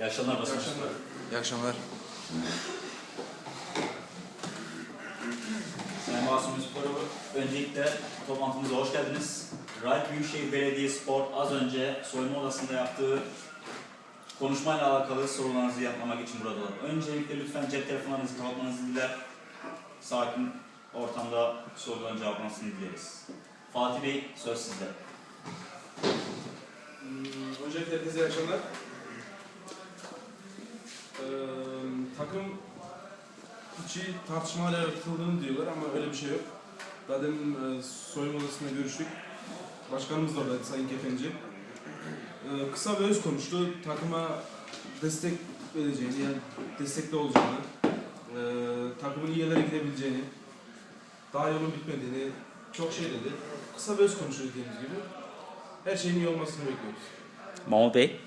İyi akşamlar İyi basın. akşamlar. İyi akşamlar. Sayın Masum Sporu öncelikle toplantımıza hoş geldiniz. Rayt Büyükşehir Belediye Spor az önce soyunma odasında yaptığı konuşmayla alakalı sorularınızı yanıtlamak için buradalar. Öncelikle lütfen cep telefonlarınızı kapatmanızı diler. Sakin ortamda soruların cevaplamasını dileriz. Fatih Bey söz sizde. Öncelikle herkese iyi akşamlar. Ee, takım içi tartışmalar yaratıldığını diyorlar ama öyle bir şey yok. Zaten e, soyunma odasında görüştük. Başkanımız da oradaydı Sayın Kefenci. Ee, kısa ve öz konuştu. Takıma destek vereceğini, yani destekli olacağını, e, takımın iyi yerlere gidebileceğini, daha yolun bitmediğini çok şey dedi. Kısa ve öz konuştu dediğimiz gibi. Her şeyin iyi olmasını bekliyoruz. Mahmut Bey.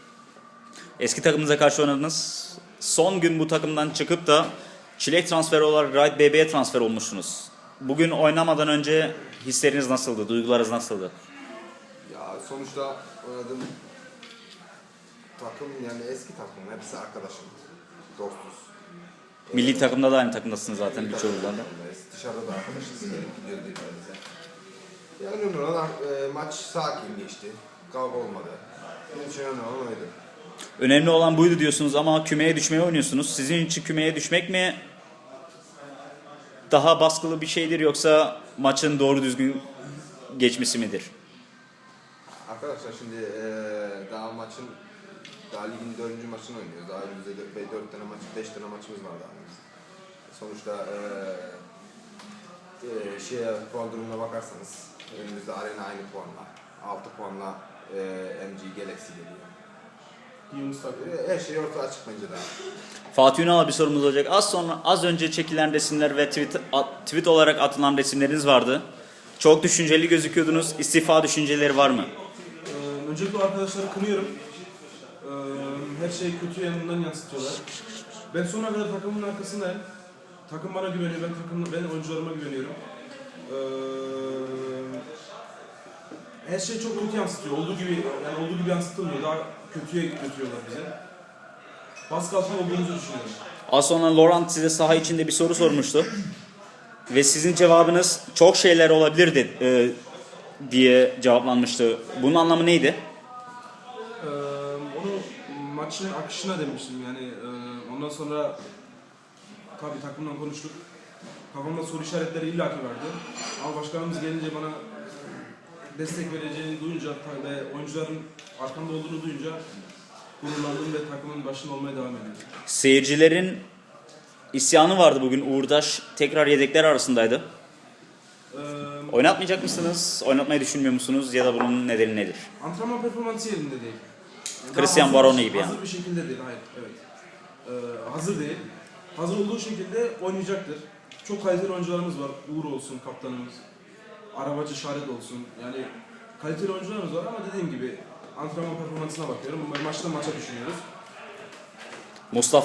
Eski takımınıza karşı oynadınız. Son gün bu takımdan çıkıp da çilek transferi olarak Rayt BB'ye transfer olmuşsunuz. Bugün oynamadan önce hisleriniz nasıldı? Duygularınız nasıldı? Ya sonuçta oynadığım takım yani eski takım. Hepsi arkadaşım. Dostuz. Milli takımda da aynı takımdasınız zaten birçoğundan. Dışarıda da arkadaşız. Gelip gidiyoruz birbirimize. Ya önemli olan e, maç sakin geçti. Kavga olmadı. Önemli olan buydu diyorsunuz ama kümeye düşmeye oynuyorsunuz. Sizin için kümeye düşmek mi daha baskılı bir şeydir yoksa maçın doğru düzgün geçmesi midir? Arkadaşlar şimdi e, daha maçın daha ligin dördüncü maçını oynuyoruz. Daha önümüzde dört, dört tane maç, beş tane maçımız var daha. Sonuçta e, e, şeye puan durumuna bakarsanız önümüzde arena aynı puanla. 6 puanla e, MG Galaxy geliyor. Yunus. E, her şey ortaya açık bence daha. Fatih Ünal'a bir sorumuz olacak. Az sonra az önce çekilen resimler ve tweet, at- tweet olarak atılan resimleriniz vardı. Çok düşünceli gözüküyordunuz. İstifa düşünceleri var mı? Ee, öncelikle arkadaşları kınıyorum. Ee, her şeyi kötü yanından yansıtıyorlar. Ben sonuna kadar takımın arkasındayım. Takım bana güveniyor, ben takım, ben oyuncularıma güveniyorum. Ee, her şey çok kötü yansıtıyor. Olduğu gibi, yani olduğu gibi yansıtılmıyor. Daha kötüye götürüyorlar bizi. Baskı altında olduğumuzu düşünüyorum. Az sonra Laurent size saha içinde bir soru sormuştu. Ve sizin cevabınız çok şeyler olabilir e, diye cevaplanmıştı. Bunun anlamı neydi? Ee, onu maçın akışına demiştim yani e, ondan sonra tabii takımla konuştuk. Kafamda soru işaretleri illaki vardı. Ama başkanımız gelince bana destek vereceğini duyunca ve oyuncuların arkamda olduğunu duyunca gururlandım ve takımın başında olmaya devam ediyorum. Seyircilerin isyanı vardı bugün. Uğurdaş tekrar yedekler arasındaydı. Ee, Oynatmayacak mısınız? Oynatmayı düşünmüyor musunuz? Ya da bunun nedeni nedir? antrenman performansı yerinde değil. Yani Christian hazır- Barone gibi Hazır yani. bir şekilde değil, hayır. Evet. Ee, hazır değil. Hazır olduğu şekilde oynayacaktır. Çok kaliteli oyuncularımız var. Uğur olsun, kaptanımız. Arabacı Şaret olsun. Yani kaliteli oyuncularımız var ama dediğim gibi antrenman performansına bakıyorum. Maçta maça düşünüyoruz. Mustafa